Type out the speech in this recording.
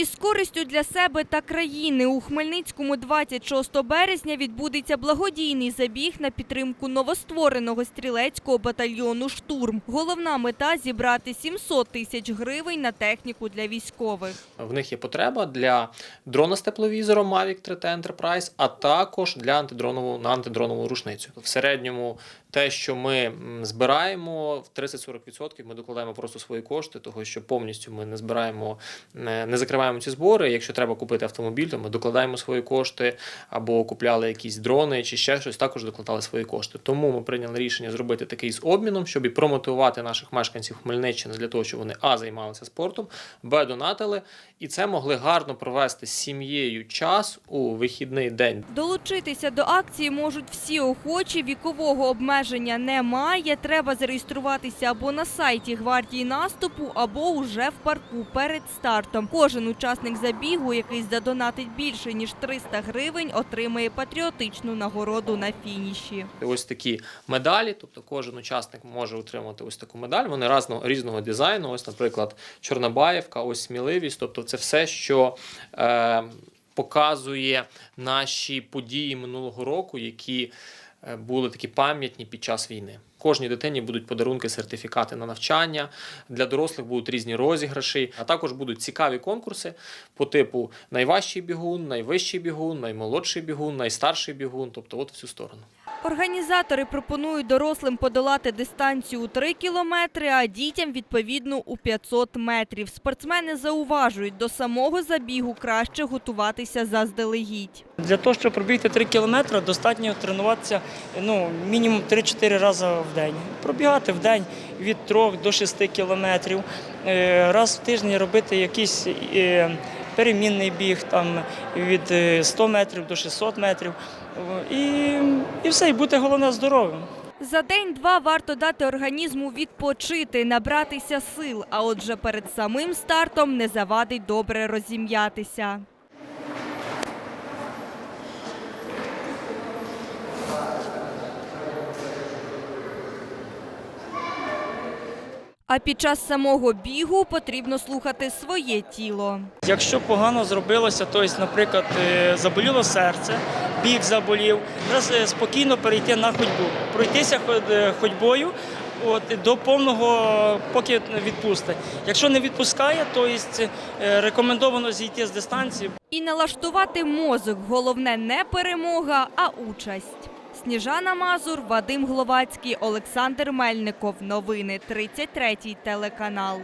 Із користю для себе та країни у Хмельницькому 26 березня відбудеться благодійний забіг на підтримку новоствореного стрілецького батальйону «Штурм». Головна мета – зібрати 700 тисяч гривень на техніку для військових. В них є потреба для дрона з тепловізором Mavic 3T Enterprise, а також для антидронову на антидронову рушницю. В середньому те, що ми збираємо, в 30-40% ми докладаємо просто свої кошти, того що повністю ми не збираємо, не, не закриваємо ці збори. Якщо треба купити автомобіль, то ми докладаємо свої кошти або купляли якісь дрони чи ще щось, також докладали свої кошти. Тому ми прийняли рішення зробити такий з обміном, щоб і промотивувати наших мешканців Хмельниччини для того, щоб вони а займалися спортом, б донатили, і це могли гарно провести з сім'єю час у вихідний день. Долучитися до акції можуть всі охочі, вікового обмеження немає. Треба зареєструватися або на сайті гвардії наступу, або уже в парку перед стартом. Кожен учасник забігу, який задонатить більше ніж 300 гривень, отримає патріотичну нагороду на фініші. Ось такі медалі, тобто кожен учасник може отримати ось таку медаль. Вони разного різного дизайну. Ось, наприклад, Чорнобаївка, ось сміливість. Тобто, це все, що е, показує наші події минулого року, які е, були такі пам'ятні під час війни. Кожній дитині будуть подарунки, сертифікати на навчання. Для дорослих будуть різні розіграші, а також будуть цікаві конкурси по типу найважчий бігун, найвищий бігун, наймолодший бігун, найстарший бігун. Тобто, от в цю сторону. Організатори пропонують дорослим подолати дистанцію у 3 кілометри, а дітям відповідно у 500 метрів. Спортсмени зауважують, до самого забігу краще готуватися заздалегідь. Для того, щоб пробігти 3 кілометри, достатньо тренуватися ну, мінімум 3-4 рази день. Пробігати в день від 3 до 6 кілометрів. Е, Раз в тиждень робити якийсь е, перемінний біг там, від е, 100 метрів до 600 метрів. Е, І, і все, і бути головне здоровим. За день-два варто дати організму відпочити, набратися сил, а отже перед самим стартом не завадить добре розім'ятися. А під час самого бігу потрібно слухати своє тіло. Якщо погано зробилося, то есть, наприклад, е, заболіло серце, біг заболів, раз е, спокійно перейти на ходьбу, пройтися е, ходьбою от, до повного, поки відпусти. Якщо не відпускає, то е, рекомендовано зійти з дистанції, І налаштувати мозок – головне не перемога, а участь. Сніжана Мазур, Вадим Гловацький, Олександр Мельников. Новини 33 телеканал.